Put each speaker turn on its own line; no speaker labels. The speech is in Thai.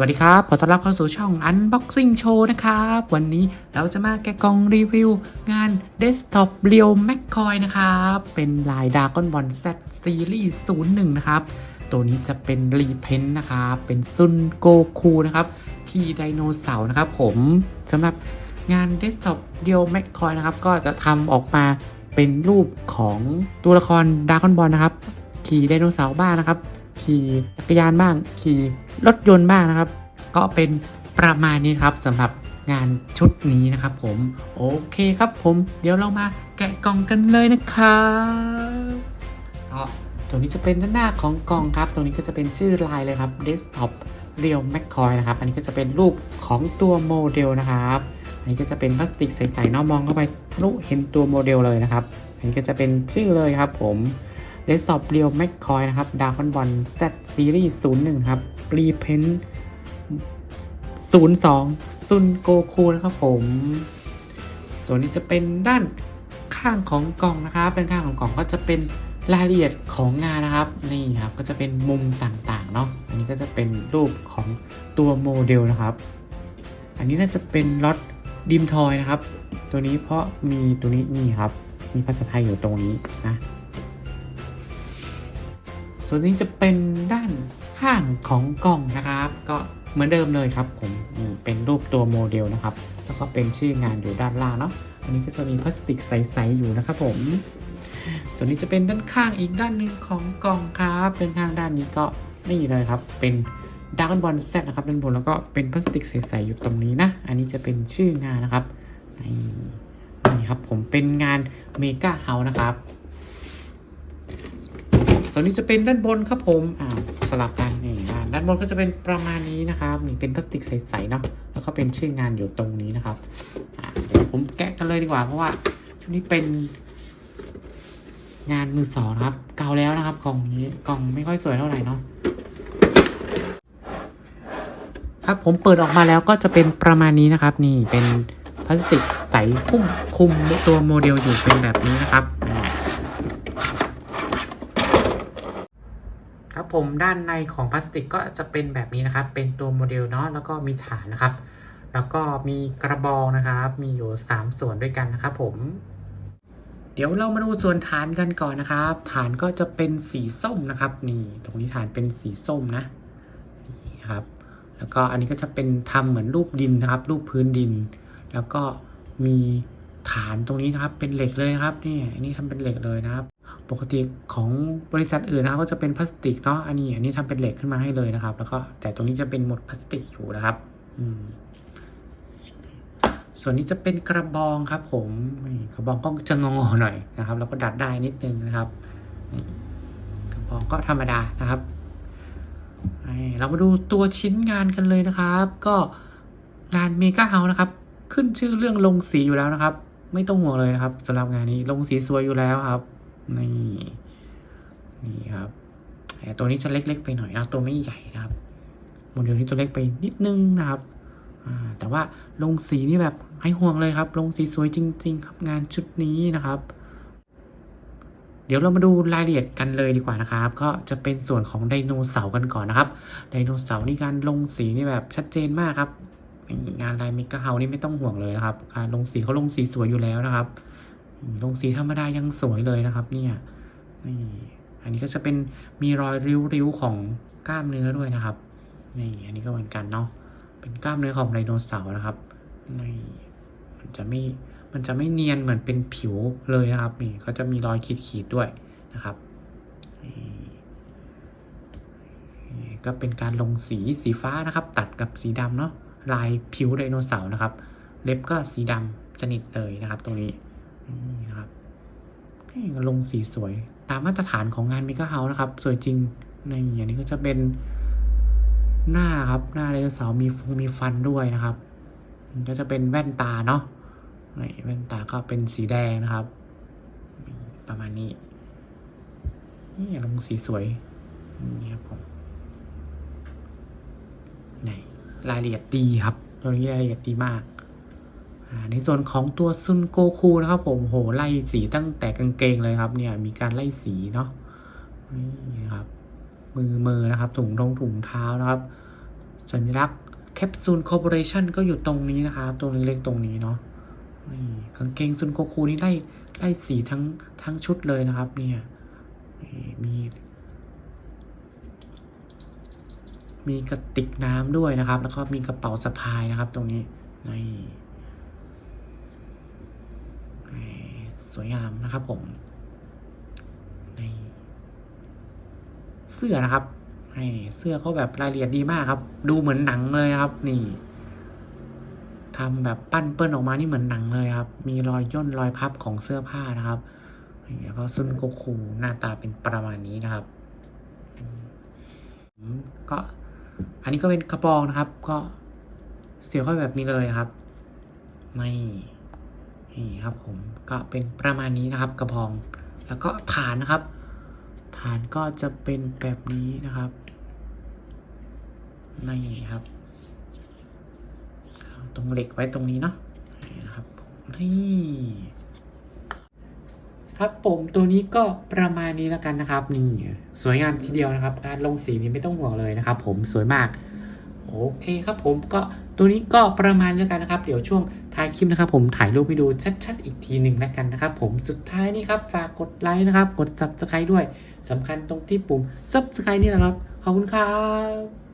วัสดีครับ ขอต้อนรับเข้าสู่ช่อง Unboxing Show นะครับ วันนี้เราจะมาแกะกล่องรีวิว งาน Desktop Real McCoy นะครับ เป็นลาย Dragon Ball Z Series 01 นะครับ ตัวนี้จะเป็นรีเพนนะครับ เป็นซุนโกคูนะครับขี่ไดโนเสาร์นะครับผมสำหรับงาน Desktop Real McCoy นะครับ ก็จะทำออกมาเป็นรูปของตัวละคร Dragon Ball นะครับขี่ไดโนเสาร์บ้างนะครับ ขี่จักรยานบ้างขี่รถยนต์บ้างนะครับ ก็เป็นประมาณนี้ครับสำหรับงานชุดนี้นะครับผมโอเคครับผม เดี๋ยวเรามาแกะกล่องกันเลยนะครับก็ตัวนี้จะเป็นด้านหน้าของกล่องครับ ตรงนี้ก็จะเป็นชื่อลายเลยครับ Desktop Real McCoy นะครับ อันนี้ก็จะเป็นรูปของตัวโมเดลนะครับ อันนี้ก็จะเป็นพลาสติกใสๆเนาะมองเข้าไปทะลุเห็นตัวโมเดลเลยนะครับ อันนี้ก็จะเป็นชื่อเลยครับผม d e s k t o p Real McCoy นะครับ Dragon Ball Z Series 01ครับ Reprint 02ซุนโกคูนะครับผม ส่วนนี้จะเป็นด้านข้างของกล่องนะครับ เป็นข้างของกล่องก็จะเป็นรายละเอียดของงานนะครับนี่ครับก็จะเป็นมุมต่างๆเนาะอันนี้ก็จะเป็นรูปของตัวโมเดลนะครับ อันนี้น่าจะเป็นล็อตดิมทอยนะครับ ตัวนี้เพราะมีตัวนี้นี่ครับ มีภาษาไทยอยู่ตรงนี้นะ ส่วนนี้จะเป็นด้านข้างของกล่องนะครับ ก็เหมือนเดิมเลยครับผมเป็นรูปตัวโมเดลนะครับ แล้วก็เป็นชื่องานอยู่ด้านล่างเนาะอันนี้ก็จะมีพลาสติกใสๆอยู่นะครับผม ส่วนนี้จะเป็นด้านข้างอีกด้านหนึ่งของกล่องครับด้านข้างด้านนี้ก็นี่เลยครับ เป็นด r a กบอลเซตนะครับด้านบนแล้วก็เป็นพลาสติกใสๆอยู่ตรงนี้นะ อันนี้จะเป็นชื่องานนะครับนี่นี่ครับผมเป็นงานเมกาเฮานะครับ ส่วนนี้จะเป็นด้านบนครับผมอ่าสลับกันนี่ด้านบนก็จะเป็นประมาณนี้นะครับนี่เป็นพลาสติกใสๆเนาะแล้วก็เป็นชื่องานอยู่ตรงนี้นะครับอ่าเดี๋ยวผมแกะกันเลยดีกว่าเพราะว่าชุดนี้เป็น งานมือสองนะครับ เก่าแล้วนะครับกล่องนี้กล่องไม่ค่อยสวยเท่าไหร่เนาะครับผมเปิดออกมาแล้วก็จะเป็นประมาณนี้นะครับ นี่เป็นพลาสติกใสคุ้มคุมตัวโมเดลอยู่เป็นแบบนี้นะครับนี่ ครับผ มด้านในของพลาสติกก็จะเป็นแบบนี้นะครับ เป็นตัวโมเดลเนาะแล้วก็มีฐานนะครับ แล้วก็มีกระบอกนะครับ มีอยู่ 3 ส่วนด้วยกันนะครับ ผม เดี๋ยวเรามาดูส่วนฐานกันก่อนนะครับ ฐานก็จะเป็นสีส้มนะครับ นี่ ตรงนี้ฐานเป็นสีส้มนะนี่ครับ แล้วก็อันนี้ก็จะเป็นทำเหมือนรูปดินนะครับ รูปพื้นดิน แล้วก็มีฐานตรงนี้นะครับ เป็นเหล็กเลยครับนี่อันนี้ทำเป็นเหล็กเลยนะครับ ปกติของบริษัทอื่นนะครับก็จะเป็นพลาสติกเนาะอันนี้อันนี้ทำเป็นเหล็กขึ้นมาให้เลยนะครับ แล้วก็แต่ตรงนี้จะเป็นหมดพลาสติกอยู่นะครับอืมส่วนนี้จะเป็นกระบองครับ ผมกระบองก็จะงอๆหน่อยนะครับ แล้วก็ดัดได้นิดนึงนะครับกระบองก็ธรรมดานะครับเรามาดูตัวชิ้นงานกันเลยนะครับ ก็งานเมกาเฮานะครับ ขึ้นชื่อเรื่องลงสีอยู่แล้วนะครับ ไม่ต้องห่วงเลยนะครับสำหรับงานนี้ลงสีสวยอยู่แล้วครับ นี่ นี่ครับแต่ตัวนี้จะเล็ก ๆ ไปหน่อยนะตัวไม่ใหญ่นะครับโมเดลนี้ตัวเล็กไปนิดนึงนะครับแต่ว่าลงสีนี่แบบให้ห่วงเลยครับ ลงสีสวยจริง ๆ ครับงานชุดนี้นะครับ เดี๋ยวเรามาดูรายละเอียดกันเลยดีกว่านะครับ ก็จะเป็นส่วนของไดโนเสาร์กันก่อนนะครับ ไดโนเสาร์นี่การลงสีนี่แบบชัดเจนมากครับ งานลายมิกาเฮานี่ไม่ต้องห่วงเลยนะครับ การลงสีเขาลงสีสวยอยู่แล้วนะครับ ลงสีธรรมดายังสวยเลยนะครับ เนี่ยนี่อันนี้ก็จะเป็นมีรอยริ้วๆของกล้ามเนื้อด้วยนะครับนี่อันนี้ก็เหมือนกันเนาะเป็นกล้ามเนื้อของไดโนเสาร์นะครับนี่มันจะไม่มันจะไม่เนียนเหมือนเป็นผิวเลยนะครับนี่ก็จะมีรอยขีดๆด้วยนะครับนี่ก็เป็นการลงสีสีฟ้านะครับ ตัดกับสีดำเนาะลายผิวไดโนเสาร์นะครับ เล็บก็สีดำสนิทเลยนะครับ ตรงนี้ นี่นะครับลงสีสวย ตามมาตรฐานของงานมิกาเฮานะครับ สวยจริงในอย่างนี้ก็จะเป็นหน้าครับ หน้าไดโนเสาร์มีฟงมีฟันด้วยนะครับมันก็จะเป็นแว่นตาเนาะนี่แว่นตาก็เป็นสีแดงนะครับ ประมาณนี้นี่ลงสีสวยนี่ครับผมนี่รายละเอียดดีครับ ตัวนี้รายละเอียดดีมาก ในส่วนของตัวซุนโกคูนะครับ ผมโหไล่สีตั้งแต่กางเกงเลยครับ เนี่ยมีการไล่สีเนาะนี่ครับ มือมือนะครับ ถุงรองถุงเท้านะครับ สัญลักษณ์แคปซูลคอร์ปอเรชั่นก็อยู่ตรงนี้นะครับตรงเล็กๆตรงนี้เนาะนี่กางเกงซุนโกคูนี่ไล่ไล่สีทั้งทั้งชุดเลยนะครับ เนี่ยมีมีกระติกน้ำด้วยนะครับ แล้วก็มีกระเป๋าสะพายนะครับ ตรงนี้นี่ สวยงามนะครับผม ใน เสื้อนะครับนี่เสื้อเขาแบบรายละเอียดดีมากครับ ดูเหมือนหนังเลยครับ นี่ทำแบบปั้นเปิ้ลออกมานี่เหมือนหนังเลยครับ มีรอยย่นรอยพับของเสื้อผ้านะครับแล้วก็ซุนโกคูหน้าตาเป็นประมาณนี้นะครับ ก็ อันนี้ก็เป็นกระบองนะครับ ก็เสียบเข้าแบบนี้เลยครับ ไม่ นี่ครับผมก็เป็นประมาณนี้นะครับกระบอง แล้วก็ฐานนะครับ ฐานก็จะเป็นแบบนี้นะครับนี่ครับตรงเหล็กไว้ตรงนี้เนาะนี่นะครับนี่ครับผมตัวนี้ก็ประมาณนี้แล้วกันนะครับนี่สวยงามทีเดียวนะครับ การลงสีนี้ไม่ต้องห่วงเลยนะครับ ผมสวยมาก โอเคครับผมก็ตัวนี้ก็ประมาณแล้วกันนะครับ เดี๋ยวช่วงท้ายคลิปนะครับ ผมถ่ายรูปให้ดูชัดๆ อีกทีหนึ่งแล้วกันนะครับ ผมสุดท้ายนี่ครับฝากกดไลค์นะครับ กด subscribe ด้วยสำคัญตรงที่ปุ่ม subscribe นี่นะครับ ขอบคุณครับ